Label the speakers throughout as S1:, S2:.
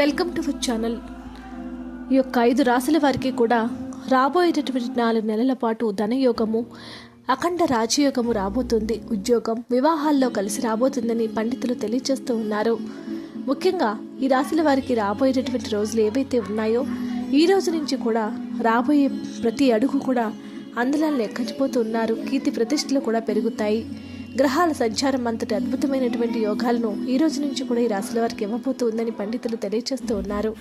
S1: Welcome to food channel. ఈ యొక్క ఐదు రాశుల వారికి కూడా రాబోయేటటువంటి నాలుగు నెలల పాటు ధనయోగము అఖండ రాజయోగము రాబోతుంది. ఉద్యోగం వివాహాల్లో కలిసి రాబోతుందని పండితులు తెలియజేస్తూ ఉన్నారు. ముఖ్యంగా ఈ రాశుల వారికి రాబోయేటటువంటి రోజులు ఏవైతే ఉన్నాయో ఈ రోజు నుంచి కూడా రాబోయే ప్రతి అడుగు కూడా అందలాలను ఎక్కచిపోతూ ఉన్నారు. కీర్తి ప్రతిష్టలు కూడా పెరుగుతాయి. గ్రహాల సంచారం అంతటి అద్భుతమైనటువంటి యోగాలను ఈ రోజు నుంచి కూడా ఈ రాశుల వారికి ఇవ్వబోతూ ఉందని పండితులు తెలియజేస్తూ ఉన్నారు.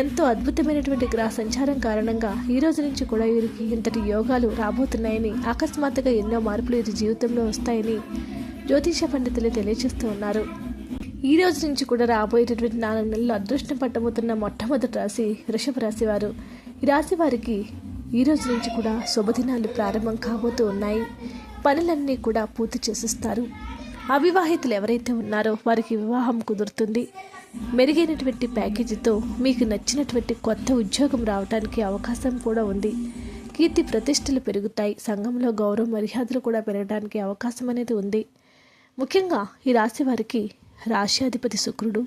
S1: ఎంతో అద్భుతమైనటువంటి గ్రహ సంచారం కారణంగా ఈ రోజు నుంచి కూడా వీరికి ఇంతటి యోగాలు రాబోతున్నాయని అకస్మాత్తుగా ఎన్నో మార్పులు వీరి జీవితంలో వస్తాయని జ్యోతిష పండితులు తెలియజేస్తూ ఉన్నారు. ఈ రోజు నుంచి కూడా రాబోయేటటువంటి నాలుగు నెలలు అదృష్టం పట్టబోతున్న మొట్టమొదటి రాశి వృషభ రాశి వారు. ఈ రాశి వారికి ఈ రోజు నుంచి కూడా శుభదినాలు ప్రారంభం కాబోతూ ఉన్నాయి. పనులన్నీ కూడా పూర్తి చేసిస్తారు. అవివాహితులు ఎవరైతే ఉన్నారో వారికి వివాహం కుదురుతుంది. మెరుగైనటువంటి ప్యాకేజీతో మీకు నచ్చినటువంటి కొత్త ఉద్యోగం రావడానికి అవకాశం కూడా ఉంది. కీర్తి ప్రతిష్టలు పెరుగుతాయి. సంఘంలో గౌరవ మర్యాదలు కూడా పెరగడానికి అవకాశం అనేది ఉంది. ముఖ్యంగా ఈ రాశి వారికి రాశ్యాధిపతి శుక్రుడు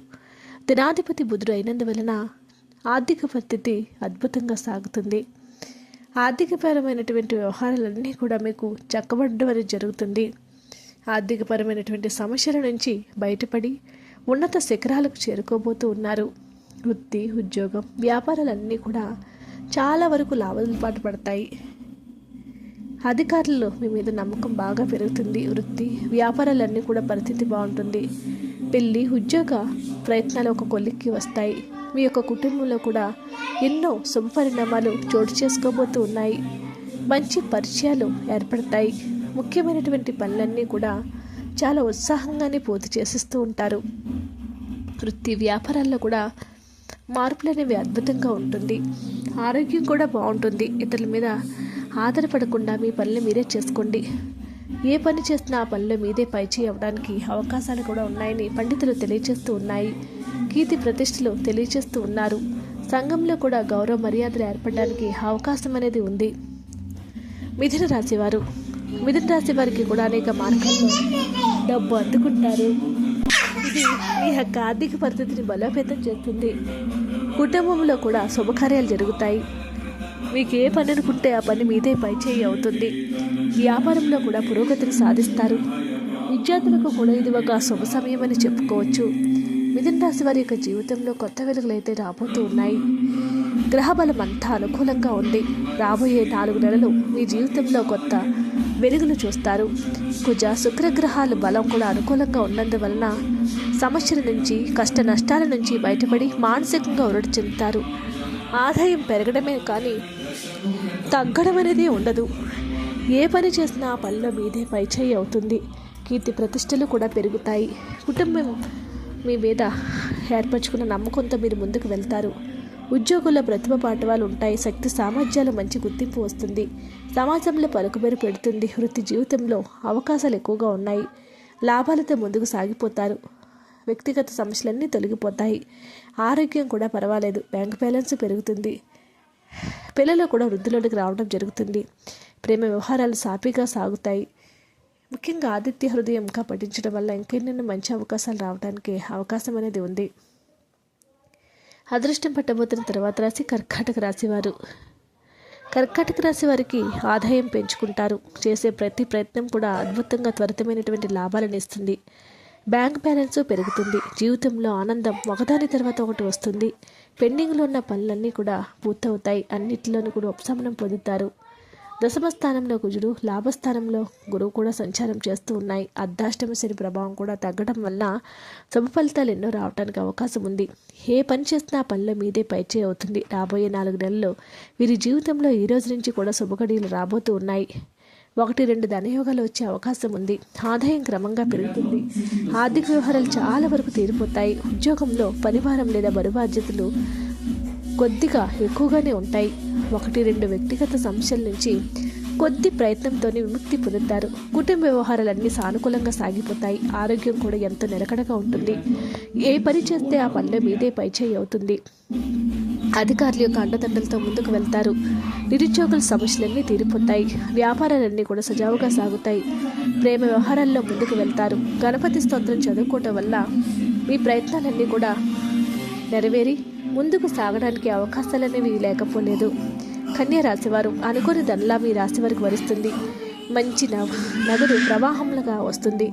S1: దినాధిపతి బుధుడు అయినందువలన ఆర్థిక పరిస్థితి అద్భుతంగా సాగుతుంది. ఆర్థికపరమైనటువంటి వ్యవహారాలన్నీ కూడా మీకు చక్కబడడం అనేది జరుగుతుంది. ఆర్థికపరమైనటువంటి సమస్యల నుంచి బయటపడి ఉన్నత శిఖరాలకు చేరుకోబోతూ ఉన్నారు. వృత్తి ఉద్యోగం వ్యాపారాలన్నీ కూడా చాలా వరకు లాభాలు పడతాయి. అధికారులు మీ మీద నమ్మకం బాగా పెరుగుతుంది. వృత్తి వ్యాపారాలన్నీ కూడా పరిస్థితి బాగుంటుంది. పెళ్ళి ఉద్యోగ ప్రయత్నాలు ఒక కొలిక్కి వస్తాయి. మీ యొక్క కుటుంబంలో కూడా ఎన్నో శుభపరిణామాలు చోటు చేసుకోబోతూ ఉన్నాయి. మంచి పరిచయాలు ఏర్పడతాయి. ముఖ్యమైనటువంటి పనులన్నీ కూడా చాలా ఉత్సాహంగానే పూర్తి చేసిస్తూ ఉంటారు. వృత్తి వ్యాపారాల్లో కూడా మార్పులు అనేవి అద్భుతంగా ఉంటుంది. ఆరోగ్యం కూడా బాగుంటుంది. ఇతరుల మీద ఆధారపడకుండా మీ పనులు మీరే చేసుకోండి. ఏ పని చేసినా ఆ పనిలో మీదే పైచేయి అవ్వడానికి అవకాశాలు కూడా ఉన్నాయని పండితులు తెలియజేస్తూ ఉన్నాయి. కీర్తి ప్రతిష్టలు తెలియజేస్తూ ఉన్నారు. సంఘంలో కూడా గౌరవ మర్యాదలు ఏర్పడడానికి అవకాశం అనేది ఉంది. మిథున రాశివారు మిథున రాశి వారికి కూడా అనేక మార్గాల్లో డబ్బు అందుకుంటారు. ఇది మీ యొక్క ఆర్థిక పరిస్థితిని బలోపేతం చేస్తుంది. కుటుంబంలో కూడా శుభకార్యాలు జరుగుతాయి. మీకు ఏ పని అనుకుంటే ఆ పని మీదే పైచేయి అవుతుంది. వ్యాపారంలో కూడా పురోగతిని సాధిస్తారు. విద్యార్థులకు కూడా ఇది ఒక శుభ సమయం అని చెప్పుకోవచ్చు. మిథున రాశి వారి యొక్క జీవితంలో కొత్త వెలుగులు అయితే రాబోతూ ఉన్నాయి. గ్రహబలం అంతా అనుకూలంగా ఉంది. రాబోయే నాలుగు నెలలు మీ జీవితంలో కొత్త వెలుగులు చూస్తారు. కుజ శుక్రగ్రహాలు బలం కూడా అనుకూలంగా ఉన్నందువలన సమస్యల నుంచి కష్ట నష్టాల నుంచి బయటపడి మానసికంగా ఉరడి చెందుతారు. ఆదాయం పెరగడమే కానీ తగ్గడం అనేది ఉండదు. ఏ పని చేసినా ఆ పనిలో మీదే పైచేయి అవుతుంది. కీర్తి ప్రతిష్టలు కూడా పెరుగుతాయి. కుటుంబం మీ మీద ఏర్పరచుకున్న నమ్మకంతో మీరు ముందుకు వెళ్తారు. ఉద్యోగుల్లో ప్రతిభ పాఠవాలు ఉంటాయి. శక్తి సామర్థ్యాలు మంచి గుర్తింపు వస్తుంది. సమాజంలో పలుకుబేరు పెడుతుంది. వృత్తి జీవితంలో అవకాశాలు ఎక్కువగా ఉన్నాయి. లాభాలతో ముందుకు సాగిపోతారు. వ్యక్తిగత సమస్యలన్నీ తొలగిపోతాయి. ఆరోగ్యం కూడా పర్వాలేదు. బ్యాంక్ బ్యాలెన్స్ పెరుగుతుంది. పిల్లలు కూడా వృద్ధిలోనికి రావడం జరుగుతుంది. ప్రేమ వ్యవహారాలు సాఫీగా సాగుతాయి. ముఖ్యంగా ఆదిత్య హృదయం ఇంకా పఠించడం వల్ల ఇంకెన్నెన్నో మంచి అవకాశాలు రావడానికి అవకాశం అనేది ఉంది. అదృష్టం పట్టబోతున్న తర్వాత రాశి కర్కాటక రాశివారు కర్కాటక రాశి వారికి ఆదాయం పెంచుకుంటారు. చేసే ప్రతి ప్రయత్నం కూడా అద్భుతంగా త్వరితమైనటువంటి లాభాలను ఇస్తుంది. బ్యాంక్ బ్యాలెన్స్ పెరుగుతుంది. జీవితంలో ఆనందం ఒకదాని తర్వాత ఒకటి వస్తుంది. పెండింగ్లో ఉన్న పనులన్నీ కూడా పూర్తవుతాయి. అన్నిటిలోనూ కూడా ఉపశమనం పొందుతారు. దశమ స్థానంలో కుజుడు లాభస్థానంలో గురువు కూడా సంచారం చేస్తూ ఉన్నాయి. అర్ధాష్టమ శని ప్రభావం కూడా తగ్గడం వల్ల శుభ ఫలితాలు ఎన్నో రావడానికి అవకాశం ఉంది. ఏ పని చేసినా ఆ పనిలో మీదే పైచే అవుతుంది. రాబోయే నాలుగు నెలల్లో వీరి జీవితంలో ఈ రోజు నుంచి కూడా శుభగడియలు రాబోతూ ఉన్నాయి. ఒకటి రెండు ధనయోగాలు వచ్చే అవకాశం ఉంది. ఆదాయం క్రమంగా పెరుగుతుంది. ఆర్థిక వ్యవహారాలు చాలా వరకు తీరిపోతాయి. ఉద్యోగంలో పనివారం లేదా బరువు బాధ్యతలు కొద్దిగా ఎక్కువగానే ఉంటాయి. ఒకటి రెండు వ్యక్తిగత సమస్యల నుంచి కొద్ది ప్రయత్నంతోనే విముక్తి పొందుతారు. కుటుంబ వ్యవహారాలన్నీ సానుకూలంగా సాగిపోతాయి. ఆరోగ్యం కూడా ఎంతో నిలకడగా ఉంటుంది. ఏ పని చేస్తే ఆ పనిలో మీదే పైచేయి అవుతుంది. అధికారుల యొక్క అండదండలతో ముందుకు వెళ్తారు. నిరుద్యోగుల సమస్యలన్నీ తీరిపోతాయి. వ్యాపారాలన్నీ కూడా సజావుగా సాగుతాయి. ప్రేమ వ్యవహారాల్లో ముందుకు వెళ్తారు. గణపతి స్తోత్రం చదువుకోవటం వల్ల మీ ప్రయత్నాలన్నీ కూడా నెరవేరి ముందుకు సాగడానికి అవకాశాలనేవి లేకపోలేదు. కన్యా రాశివారు అనుకోని ధనలా మీ రాశి వారికి వరిస్తుంది. మంచి నగదు ప్రవాహంలుగా వస్తుంది.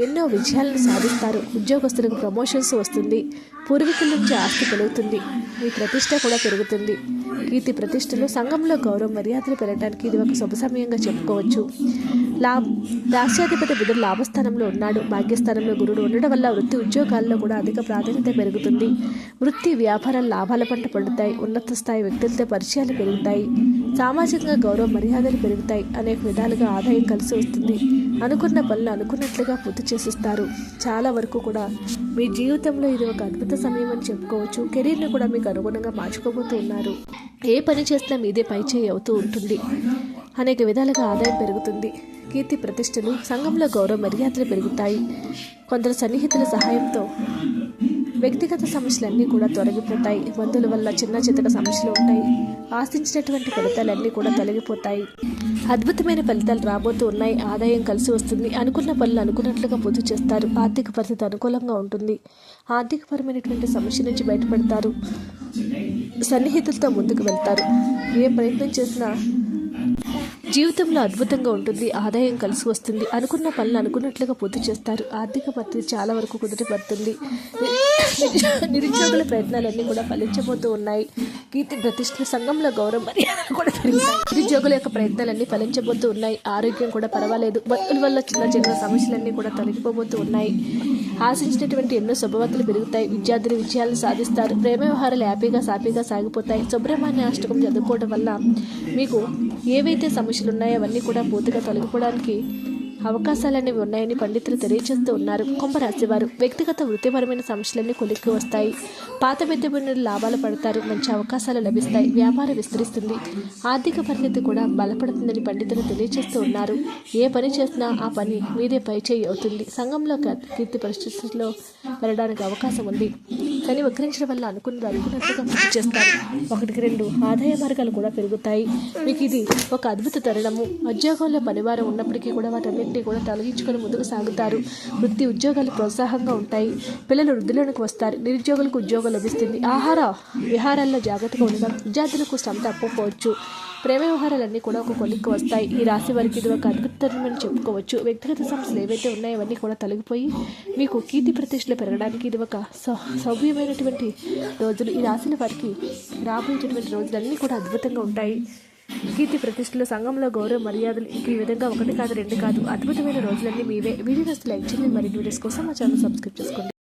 S1: ఎన్నో విజయాలను సాధిస్తారు. ఉద్యోగస్తులకు ప్రమోషన్స్ వస్తుంది. పూర్వీకుల నుంచి ఆస్తి పెరుగుతుంది. మీ ప్రతిష్ట కూడా పెరుగుతుంది. కీర్తి ప్రతిష్టలు సంఘంలో గౌరవ మర్యాదలు పెరగడానికి ఇది ఒక శుభ సమయంగా చెప్పుకోవచ్చు. లా రాష్ట్రాధిపతి బుధుడు లాభస్థానంలో ఉన్నాడు. భాగ్యస్థానంలో గురుడు ఉండడం వల్ల వృత్తి ఉద్యోగాల్లో కూడా అధిక ప్రాధాన్యత పెరుగుతుంది. వృత్తి వ్యాపారాలు లాభాల పంట పండుతాయి. ఉన్నత స్థాయి వ్యక్తులతో పరిచయాలు పెరుగుతాయి. సామాజికంగా గౌరవ మర్యాదలు పెరుగుతాయి. అనేక విధాలుగా ఆదాయం కలిసి వస్తుంది. అనుకున్న పనులు అనుకున్నట్లుగా పూర్తి చేసిస్తారు. చాలా వరకు కూడా మీ జీవితంలో ఇది ఒక అద్భుత సమయం అని చెప్పుకోవచ్చు. కెరీర్ని కూడా మీకు అనుగుణంగా మార్చుకోబోతూ ఉన్నారు. ఏ పని చేసినా మీదే పైచేయి అవుతూ ఉంటుంది. అనేక విధాలుగా ఆదాయం పెరుగుతుంది. కీర్తి ప్రతిష్టలు సంఘంలో గౌరవ మర్యాదలు పెరుగుతాయి. కొందరు సన్నిహితుల సహాయంతో వ్యక్తిగత సమస్యలన్నీ కూడా తొలగిపోతాయి. మందుల వల్ల చిన్న చితక సమస్యలు ఉంటాయి. ఆశించినటువంటి ఫలితాలన్నీ కూడా తొలగిపోతాయి. అద్భుతమైన ఫలితాలు రాబోతూ ఉన్నాయి. ఆదాయం కలిసి వస్తుంది. అనుకున్న పనులు అనుకున్నట్లుగా పూర్తి చేస్తారు. ఆర్థిక పరిస్థితి అనుకూలంగా ఉంటుంది. ఆర్థికపరమైనటువంటి సమస్య నుంచి బయటపడతారు. సన్నిహితులతో ముందుకు వెళ్తారు. ఏ ప్రయత్నం చేసినా జీవితంలో అద్భుతంగా ఉంటుంది ఆదాయం కలిసి వస్తుంది అనుకున్న పనులు అనుకున్నట్లుగా పూర్తి చేస్తారు. ఆర్థిక పరిస్థితి చాలా వరకు కుదిరిపడుతుంది పడుతుంది. నిరుద్యోగుల ప్రయత్నాలన్నీ కూడా ఫలించబోతూ ఉన్నాయి. కీర్తి ప్రతిష్ట సంఘంలో గౌరవం మర్యాదలు కూడా పెరుగుతాయి నిరుద్యోగుల యొక్క ప్రయత్నాలన్నీ ఫలించబోతూ ఉన్నాయి. ఆరోగ్యం కూడా పర్వాలేదు. భక్తుల వల్ల చిన్న చిన్న సమస్యలన్నీ కూడా తొలగిపోబోతూ ఉన్నాయి. ఆశించినటువంటి ఎన్నో శుభవార్తలు పెరుగుతాయి. విద్యార్థులు విజయాలను సాధిస్తారు. ప్రేమ వ్యవహారాలు హ్యాపీగా సాఫీగా సాగిపోతాయి. సుబ్రహ్మణ్య అష్టకం చదువుకోవడం వల్ల మీకు ఏవైతే సమస్యలు ఉన్నాయో అవన్నీ కూడా పూర్తిగా తొలగిపోవడానికి అవకాశాలు ఉన్నాయని పండితులు తెలియజేస్తూ ఉన్నారు. కుంభరాశి వారు వ్యక్తిగత వృత్తిపరమైన సమస్యలన్నీ కొలిక్కి వస్తాయి. పాత విద్యమైన లాభాలు పడతారు మంచి అవకాశాలు లభిస్తాయి వ్యాపారం విస్తరిస్తుంది. ఆర్థిక పరిస్థితి కూడా బలపడుతుందని పండితులు తెలియజేస్తూ ఉన్నారు. ఏ పని చేసినా ఆ పని మీదే పైచేయి అవుతుంది. సంఘంలో కీర్తి పరిస్థితుల్లో పెరగడానికి అవకాశం ఉంది. కానీ వక్రించడం వల్ల అనుకున్నది అనుకున్నట్లుగా పూర్తి చేస్తారు. ఒకటికి రెండు ఆదాయ మార్గాలు కూడా పెరుగుతాయి. మీకు ఇది ఒక అద్భుత తరుణము. ఉద్యోగంలో పనివారం ఉన్నప్పటికీ కూడా వాటన్నింటినీ కూడా తొలగించుకొని ముందుకు సాగుతారు. వృత్తి ఉద్యోగాలు ప్రోత్సాహంగా ఉంటాయి. పిల్లలు వృద్ధిలోనికి వస్తారు. నిరుద్యోగులకు ఉద్యోగం లభిస్తుంది. ఆహార విహారాల్లో జాగ్రత్తగా ఉండడం విద్యార్థులకు శ్రమ తప్పకపోవచ్చు ప్రేమ వ్యవహారాలన్నీ కూడా ఒక కొలిక్కి వస్తాయి. ఈ రాశి వారికి ఇది ఒక అద్భుతమని చెప్పుకోవచ్చు. వ్యక్తిగత సమస్యలు ఏవైతే ఉన్నాయో అవన్నీ కూడా తొలగిపోయి మీకు కీర్తి ప్రతిష్టలు పెరగడానికి ఇది ఒక సౌ సౌభ్యమైనటువంటి రోజులు. ఈ రాశుల వారికి రాబోయేటటువంటి రోజులన్నీ కూడా అద్భుతంగా ఉంటాయి. కీర్తి ప్రతిష్టలు సంఘంలో గౌరవ మర్యాదలు ఇంక ఈ విధంగా ఒకటి కాదు రెండు కాదు అద్భుతమైన రోజులన్నీ మీవే. వీడియో నచ్చితే లైక్ చేయండి మరిన్ని వీడియోస్ కోసం మా ఛానల్ సబ్స్క్రైబ్ చేసుకోండి.